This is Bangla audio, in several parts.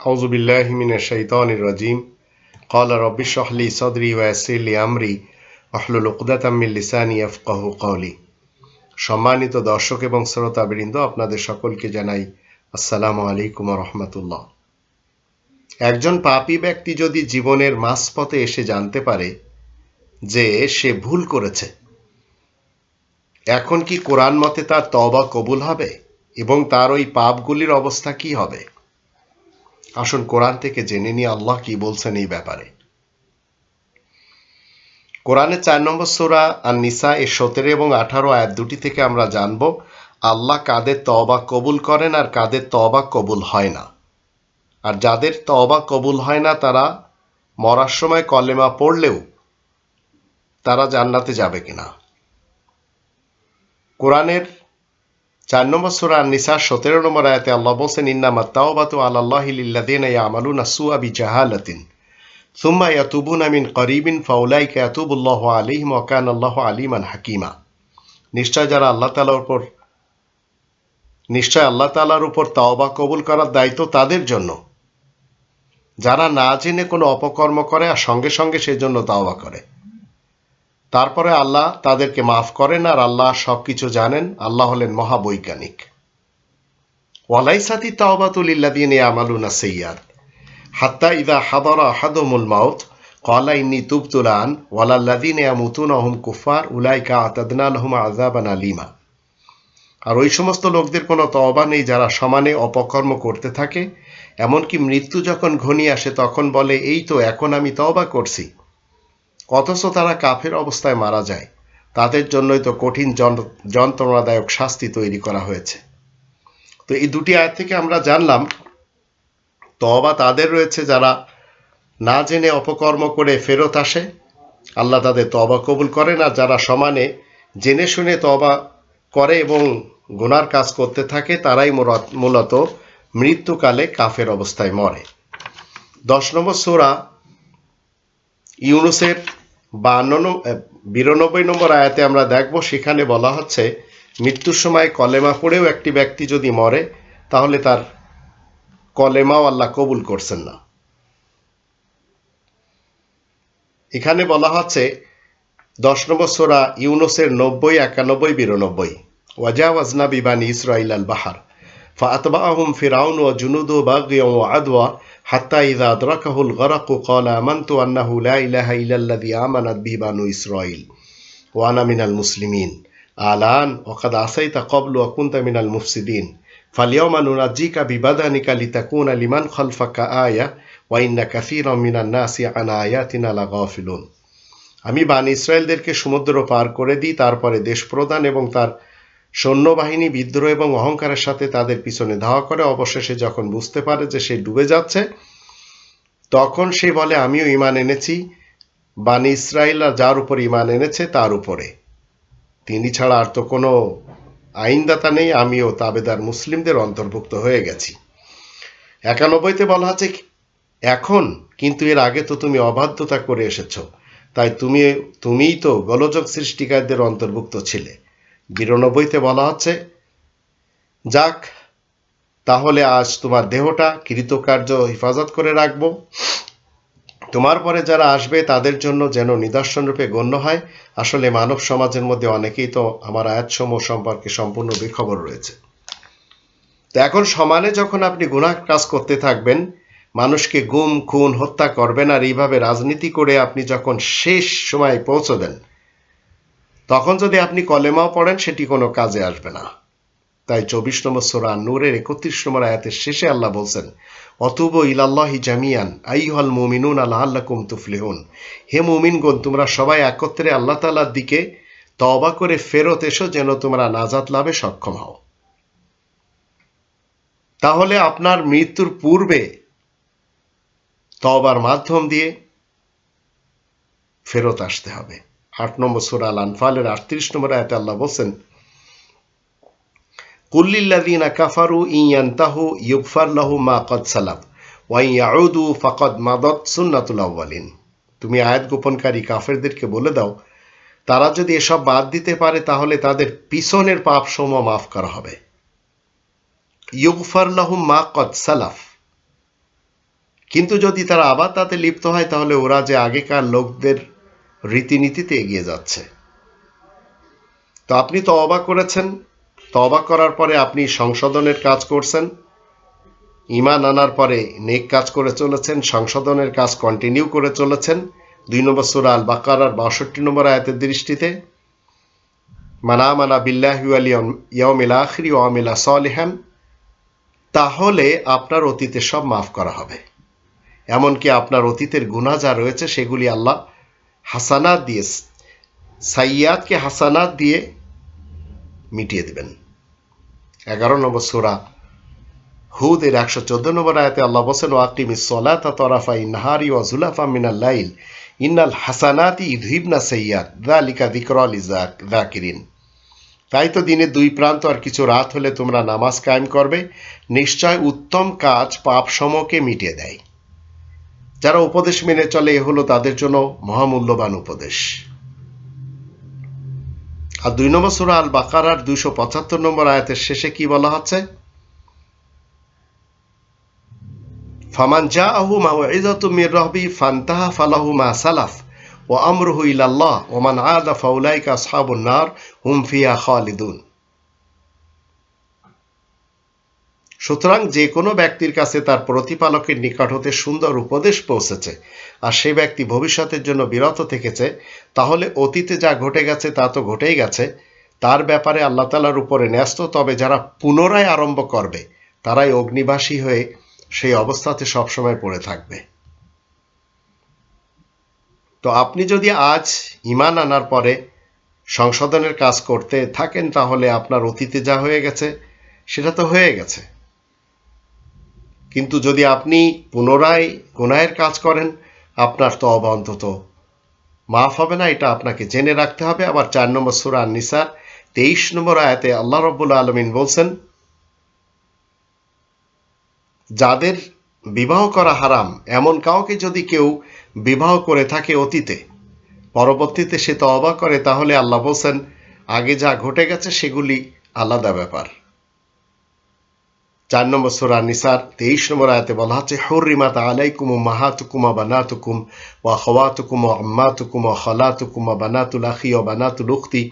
أعوذ بالله من الشيطان الرجيم قال رب اشرح لي صدري ويسر لي أمري واحلل عقدة من লিসানি يفقه قولي সম্মানিত দর্শক এবং শ্রোতাবৃন্দ আপনাদের সকলকে জানাই আসসালামু আলাইকুম রহমতুল্লাহ একজন পাপী ব্যক্তি যদি জীবনের মাঝপথে এসে জানতে পারে যে সে ভুল করেছে এখন কি কোরআন মতে তার তবা কবুল হবে এবং তার ওই পাপগুলির অবস্থা কি হবে আসুন কোরআন থেকে জেনে নিয়ে আল্লাহ কি বলছেন এই ব্যাপারে। কোরআনের চার নম্বর সোরা আর নিসা এর সতেরো এবং আঠারো আয়াত দুটি থেকে আমরা জানব, আল্লাহ কাদের তবা কবুল করেন আর কাদের তবা কবুল হয় না। আর যাদের তবা কবুল হয় না, তারা মরার সময় কলেমা পড়লেও তারা জান্নাতে যাবে কিনা। কোরআনের চার নম্বর সুরা নিসা সতেরো নম্বর আয়াতে আল্লাহ বলছেন ইন্নামা তাওবাতু আল্লাহ লিল্লাদিন ইয়ামালুনা সুয়া বি জাহালাতিন সুম্মা ইয়াতুবুনা মিন করিবিন ফাউলাইকা ইয়াতুবুল্লাহু আলাইহিম ওয়া আল্লাহ আলিমান হাকিমা। নিশ্চয় যারা আল্লাহ তাআলার উপর, নিশ্চয় আল্লাহ তাআলার উপর তাওবা কবুল করার দায়িত্ব তাদের জন্য। যারা না জেনে কোনো অপকর্ম করে আর সঙ্গে সঙ্গে সেজন্য তাওবা করে। তারপরে আল্লাহ তাদেরকে মাফ করেন আর আল্লাহ সবকিছু জানেন। আল্লাহ হলেন মহাবৈজ্ঞানিক। ওয়ালাইসাতি তাওবাতুলিল্লাদিন আমালুনা সৈয়াদ হাত্তা ইদা হাদরা হাদমুল মাউত কলা ইন্নি তুবতুলান ওয়ালাল্লাদিন ইয়ামুতুন আহম কুফার উলাইকা আতাদনা লহুম আজাবান আলিমা। আর ওই সমস্ত লোকদের কোনো তওবা নেই যারা সমানে অপকর্ম করতে থাকে। এমনকি মৃত্যু যখন ঘনিয়ে আসে তখন বলে, এই তো, এখন আমি তওবা করছি। অথচ তারা কাফের অবস্থায় মারা যায়। তাদের জন্যই তো কঠিন যন্ত্রণাদায়ক শাস্তি তৈরি করা হয়েছে। তো এই দুটি আয় থেকে আমরা জানলাম তবা তাদের রয়েছে যারা না জেনে অপকর্ম করে ফেরত আসে। আল্লাহ তাদের তবা কবুল করে না যারা সমানে জেনে শুনে তবা করে এবং গুনার কাজ করতে থাকে, তারাই মূলত মৃত্যুকালে কাফের অবস্থায় মরে। দশ নম্বর সোরা ইউনুসের বান্ন বিরানব্বই নম্বর আয়াতে আমরা দেখব, সেখানে বলা হচ্ছে, মৃত্যুর সময় কলেমা পড়েও একটি ব্যক্তি যদি মরে, তাহলে তার কলেমাও আল্লাহ কবুল করছেন না। এখানে বলা হচ্ছে, দশ নম্বর সোরা ইউনুসের নব্বই, একানব্বই, বিরানব্বই। ওয়াজা ওয়াজনা বিবানি ইসরাইল আল বাহার فأتبعهم فرعون وجنوده باغيا وعدوى حتى إذا أدركه الغرق قال آمنت أنه لا إله إلا الذي آمنت به بنو إسرائيل وأنا من المسلمين الآن وقد عصيت قبل وكنت من المفسدين فاليوم ننجيك ببدنك لتكون لمن خلفك آية وإن كثيرا من الناس عن آياتنا لغافلون আমি বানি ইসরায়েলদেরকে সমুদ্র পার করে দিই তারপরে দেশ প্রদান এবং তার সৈন্যবাহিনী, বিদ্রোহ এবং অহংকারের সাথে তাদের পিছনে ধাওয়া করে। অবশেষে যখন বুঝতে পারে যে সে ডুবে যাচ্ছে, তখন সে বলে, আমিও ইমান এনেছি। বানি ইসরায়েলরা যার উপর ইমান এনেছে, তার উপরে। তিনি ছাড়া আর তো কোনো আইনদাতা নেই। আমিও তাবেদার মুসলিমদের অন্তর্ভুক্ত হয়ে গেছি। একানব্বইতে বলা আছে, এখন কিন্তু এর আগে তো তুমি অবাধ্যতা করে এসেছ। তাই তুমি, তুমিই তো গোলযোগ সৃষ্টিকারীদের অন্তর্ভুক্ত ছিলে। বিরানব্বইতে বলা হচ্ছে, যাক, তাহলে আজ তোমার দেহটা কৃতকার্য হেফাজত করে রাখব। তোমার পরে যারা আসবে, তাদের জন্য যেন নিদর্শন রূপে গণ্য হয়। আসলে মানব সমাজের মধ্যে অনেকেই তো আমার আয়াতসমূহ সম্পর্কে সম্পূর্ণ বেখবর রয়েছে। তো এখন সমানে যখন আপনি গুনাহ কাজ করতে থাকবেন, মানুষকে গুম, খুন, হত্যা করবেন আর এইভাবে রাজনীতি করে আপনি যখন শেষ সময় পৌঁছবেন তখন যদি আপনি কলেমাও পড়েন, সেটি কোনো কাজে আসবে না। তাই চব্বিশ নম্বর সোরা নূরের একত্রিশ নম্বর আয়াতের শেষে আল্লাহ বলছেন, অতুব ইলাল্লাহি জামিয়ান আইহল মুমিনুন আল্লাহ আল্লাকুম তুফলিহুন। হে মুমিনগণ, তোমরা সবাই একত্রে আল্লাহ তালার দিকে তবা করে ফেরত এসো, যেন তোমরা নাজাত লাভে সক্ষম হও। তাহলে আপনার মৃত্যুর পূর্বে তবার মাধ্যম দিয়ে ফেরত আসতে হবে। আট নম্বর সুরা আনফালের আটত্রিশ নম্বর আয়তে আল্লাহ বলছেন কুল্লিল্লাদিনা কাফারু ইয়ান্তাহু ইউগফার লাহু মা কদ সালাম ওয়াই ইয়াউদু ফাকদ মাদত সুন্নাতুল আউ্বালিন তুমি আয়াত গোপনকারী কাফেরদেরকে বলে দাও, তারা যদি এসব বাদ দিতে পারে তাহলে তাদের পিছনের পাপ সমূহ মাফ করা হবে। ইউগফার লাহু মা কদ সালাফ। কিন্তু যদি তারা আবার তাতে লিপ্ত হয় তাহলে ওরা যে আগেকার লোকদের রীতিনীতিতে এগিয়ে যাচ্ছে। তো আপনি তো অবাক করেছেন। তবা করার পরে আপনি সংশোধনের কাজ করছেন। ইমান আনার পরে নেক কাজ করে চলেছেন, সংশোধনের কাজ কন্টিনিউ করে চলেছেন। দুই নম্বর সুরা আল বাকারার বাষট্টি নম্বর আয়াতের দৃষ্টিতে, মানা মানা বিল্লাহি ইয়ামিল ওয়ামিলা সলিহান, তাহলে আপনার অতীতে সব মাফ করা হবে। এমনকি আপনার অতীতের গুণা যা রয়েছে, সেগুলি আল্লাহ হাসানাত দিয়ে, সাইয়াদকে হাসানাত দিয়ে মিটিয়ে দেবেন। এগারো নম্বর সুরা হুদের একশো চোদ্দ নম্বর আয়াতে আল্লাহ বসেন ওয়াকিম সলাতা তরাফা ইনহারি ওয়া জুলাফা মিনাল লাইল, ইন্নাল হাসানাতি ইধহিবনা সৈয়াদ দালিকা দিকরল ইজাক তাই তো দিনে দুই প্রান্ত আর কিছু রাত হলে তোমরা নামাজ কায়েম করবে, নিশ্চয় উত্তম কাজ পাপ সমকে মিটিয়ে দেয়। যারা উপদেশ মেনে চলে, এ হলো তাদের জন্য মহামূল্যবান উপদেশ। আর দুই নম্বর সুরা আল বাকারার দুইশো পঁচাত্তর নম্বর আয়াতের শেষে কি বলা হচ্ছে? ফামান জা আহু মাউইজাতু মির রহবি ফান্তাহা ফালাহু মা সালাফ ও আমরুহু ইলাল্লাহ ওমান আদা ফাউলাইকা আসহাবুন নার হুম ফিয়া খালিদুন। সুতরাং যে কোনো ব্যক্তির কাছে তার প্রতিপালকের নিকট হতে সুন্দর উপদেশ পৌঁছেছে। আর সে ব্যক্তি ভবিষ্যতের জন্য বিরত থেকেছে, তাহলে অতীতে যা ঘটে গেছে তা তো ঘটেই গেছে। তার ব্যাপারে আল্লাহ তালার উপরে ন্যস্ত, তবে যারা পুনরায় আরম্ভ করবে, তারাই অগ্নিবাসী হয়ে সেই অবস্থাতে সবসময় পড়ে থাকবে। তো আপনি যদি আজ ইমান আনার পরে সংশোধনের কাজ করতে থাকেন, তাহলে আপনার অতীতে যা হয়ে গেছে, সেটা তো হয়ে গেছে। কিন্তু যদি আপনি পুনরায় গুনাহের কাজ করেন, আপনার তো অন্তত মাফ হবে না। এটা আপনাকে জেনে রাখতে হবে। আবার চার নম্বর সুরা নিসার তেইশ নম্বর আয়াতে আল্লাহ রব্বুল আলমিন বলছেন, যাদের বিবাহ করা হারাম, এমন কাউকে যদি কেউ বিবাহ করে থাকে অতীতে, পরবর্তীতে সে তো অবাক করে, তাহলে আল্লাহ বলছেন, আগে যা ঘটে গেছে সেগুলি আলাদা ব্যাপার। চার নম্বর সোরা নিসার তেইশ নম্বর আয়াতে বলা হচ্ছে হরিমাত আলাইকুম মাহাতুকুম বানাতুকুম ওয়া খওয়াতুকুম আম্মাতুকুম ওয়া খালাতুকুম বানাতুল আখি ও বানাতুল উখতি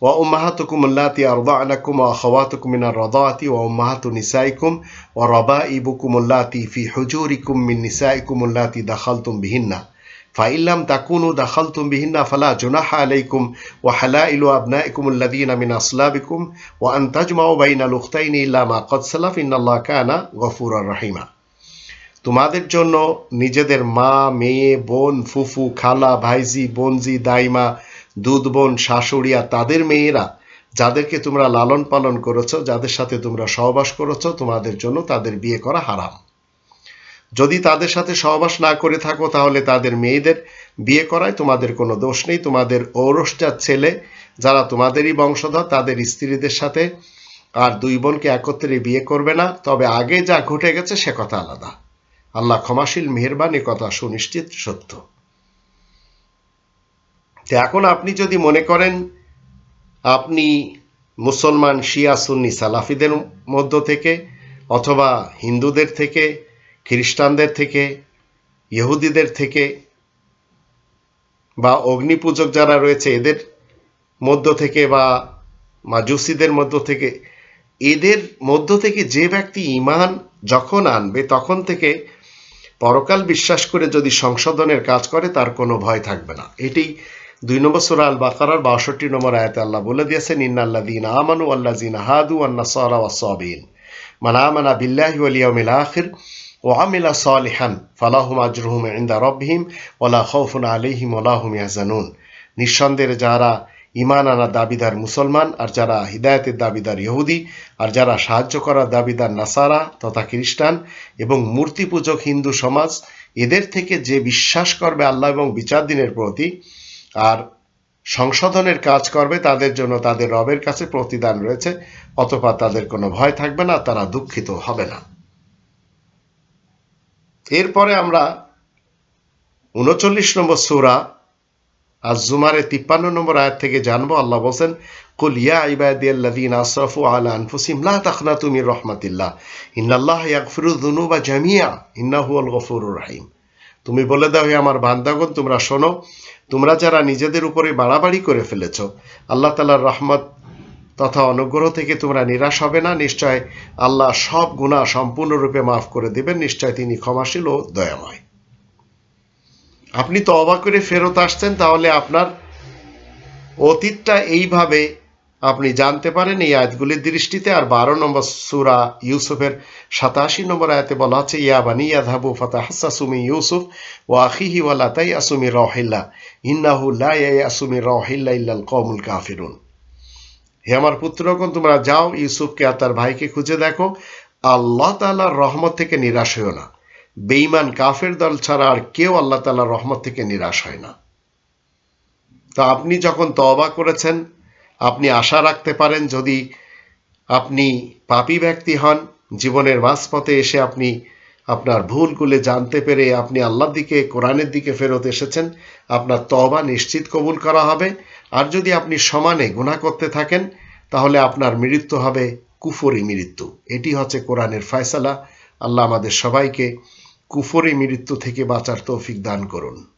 وأمهاتكم اللاتي أرضعنكم وأخواتكم من الرضاعة وأمهات نسائكم وربائبكم اللاتي في حجوركم من نسائكم اللاتي دخلتم بهن ফাইল্লাম তাকুনু দাখাল তুম বিহিন্না ফালা জুনাহা আলাইকুম ওয়া হালা ইলু আবনা ইকুমুল্লাদিনা মিন আসলাবিকুম ওয়া আন্তাজমাও বাইনা লুখতাইনি ইল্লামা কদসালাফ ইন্নাল্লাহ কানা গফুর রাহিমা। তোমাদের জন্য নিজেদের মা, মেয়ে, বোন, ফুফু, খালা, ভাইজি, বোনজি, দাইমা, দুধ বোন, শাশুড়িয়া, তাদের মেয়েরা যাদেরকে তোমরা লালন পালন করেছ, যাদের সাথে তোমরা সহবাস করেছ, তোমাদের জন্য তাদের বিয়ে করা হারাম। যদি তাদের সাথে সহবাস না করে থাকো, তাহলে তাদের মেয়েদের বিয়ে করায় তোমাদের কোনো দোষ নেই। তোমাদের ঔরসটার ছেলে যারা তোমাদেরই বংশধর, তাদের স্ত্রীদের সাথে আর দুই বোনকে একত্রে বিয়ে করবে না। তবে আগে যা ঘটে গেছে, সে কথা আলাদা। আল্লাহ ক্ষমাশীল, মেহরবান কথা সুনিশ্চিত, সত্য। তো এখন আপনি যদি মনে করেন, আপনি মুসলমান, শিয়া, সুন্নি, সালাফিদের মধ্য থেকে অথবা হিন্দুদের থেকে খ্রিস্টানদের থেকে, ইহুদিদের থেকে বা অগ্নিপূজক যারা রয়েছে এদের মধ্য থেকে বা মাজুসিদের মধ্য থেকে, এদের মধ্য থেকে যে ব্যক্তি ইমান যখন আনবে, তখন থেকে পরকাল বিশ্বাস করে যদি সংশোধনের কাজ করে, তার কোনো ভয় থাকবে না। এটি দুই নম্বর সুরা আল বাকারার বাষট্টি নম্বর আয়াতে আল্লাহ বলে দিয়েছেন ইন্নাল্লা দিন আমানু আল্লাহ জিন হাদু আন্না সরা ওয়াসবিন মান আমানা বিল্লাহি ওয়াল ইয়াউমিল আখির ওয়া আমিলা সালিহান, ফালাহুম আজরুহুম ইনদা রাব্বিহিম, ওয়ালা খাউফুন আলাইহিম ওয়ালা হুম ইয়াহজানুন। নিঃসন্দেহে যারা ইমান আনার দাবিদার মুসলমান আর যারা হিদায়তের দাবিদার ইহুদি আর যারা সাহায্য করার দাবিদার নাসারা তথা খ্রিস্টান এবং মূর্তি পূজক হিন্দু সমাজ, এদের থেকে যে বিশ্বাস করবে আল্লাহ এবং বিচার দিনের প্রতি আর সংশোধনের কাজ করবে, তাদের জন্য তাদের রবের কাছে প্রতিদান রয়েছে অথবা তাদের কোনো ভয় থাকবে না, তারা দুঃখিত হবে না। এরপরে আমরা উনচল্লিশ নম্বর সুরা আজ জুমারে তিপ্পান্ন নম্বর আয়াত থেকে জানব, আল্লাহ বলছেন, কুল ইয়া ইবাদিয়াল্লাযীনা আসরাফু আলা আনফুসিহিম, লা তাকনাতু মির রাহমাতিল্লাহ, ইন্নাল্লাহা ইয়াগফিরু যুনুবা জামিয়া ইন্নাহু হুয়াল গফুরুর রহিম। তুমি বলে দাও, হে আমার বান্দাগণ, তোমরা শোনো, তোমরা যারা নিজেদের উপরে বাড়াবাড়ি করে ফেলেছ, আল্লাহ তালার রহমত তথা অনুগ্রহ থেকে তোমরা নিরাশ হবে না। নিশ্চয় আল্লাহ সব গুণা সম্পূর্ণরূপে মাফ করে দেবেন। নিশ্চয় তিনি ক্ষমাশীল ও দয়াময়। আপনি তো অবাক করে ফেরত আসছেন, তাহলে আপনার অতীতটা এইভাবে আপনি জানতে পারেন। এই আয়াতগুলির দৃষ্টিতে আর বারো নম্বর সুরা ইউসুফের সাতাশি নম্বর আয়াতে বলা হচ্ছে ইয়া বানি ইয়াধাবু ফাতাহ হাসাসুমি ইউসুফ ও আখিহি ওয়ালা তাই আসুমি রহিল্লা ইন্নাহু লা আসুমি রহিল্লা ইল্লাল কমুল কাফিরুন। হে আমার পুত্রগণ, তোমরা যাও, ইউসুফকে আর তার ভাইকে খুঁজে দেখো। আল্লাহ তাআলার রহমত থেকে নিরাশ হয়েও না। বেঈমান কাফের দল ছাড়া আর কেউ আল্লাহ তাআলার রহমত থেকে নিরাশ হয় না। তা আপনি যখন তওবা করেছেন, আপনি আশা রাখতে পারেন যদি আপনি পাপী ব্যক্তি হন, জীবনের মাঝপথে এসে আপনি আপনার ভুলগুলো জানতে পেরে আপনি আল্লাহর দিকে, কোরআনের দিকে ফেরত এসেছেন। আপনার তবা নিশ্চিত কবুল করা হবে। আর যদি আপনি সমানে গুণা করতে থাকেন, তাহলে আপনার মৃত্যু হবে কুফরি মৃত্যু। এটি হচ্ছে কোরআনের ফয়সালা। আল্লাহ আমাদের সবাইকে কুফরি মৃত্যু থেকে বাঁচার তৌফিক দান করুন।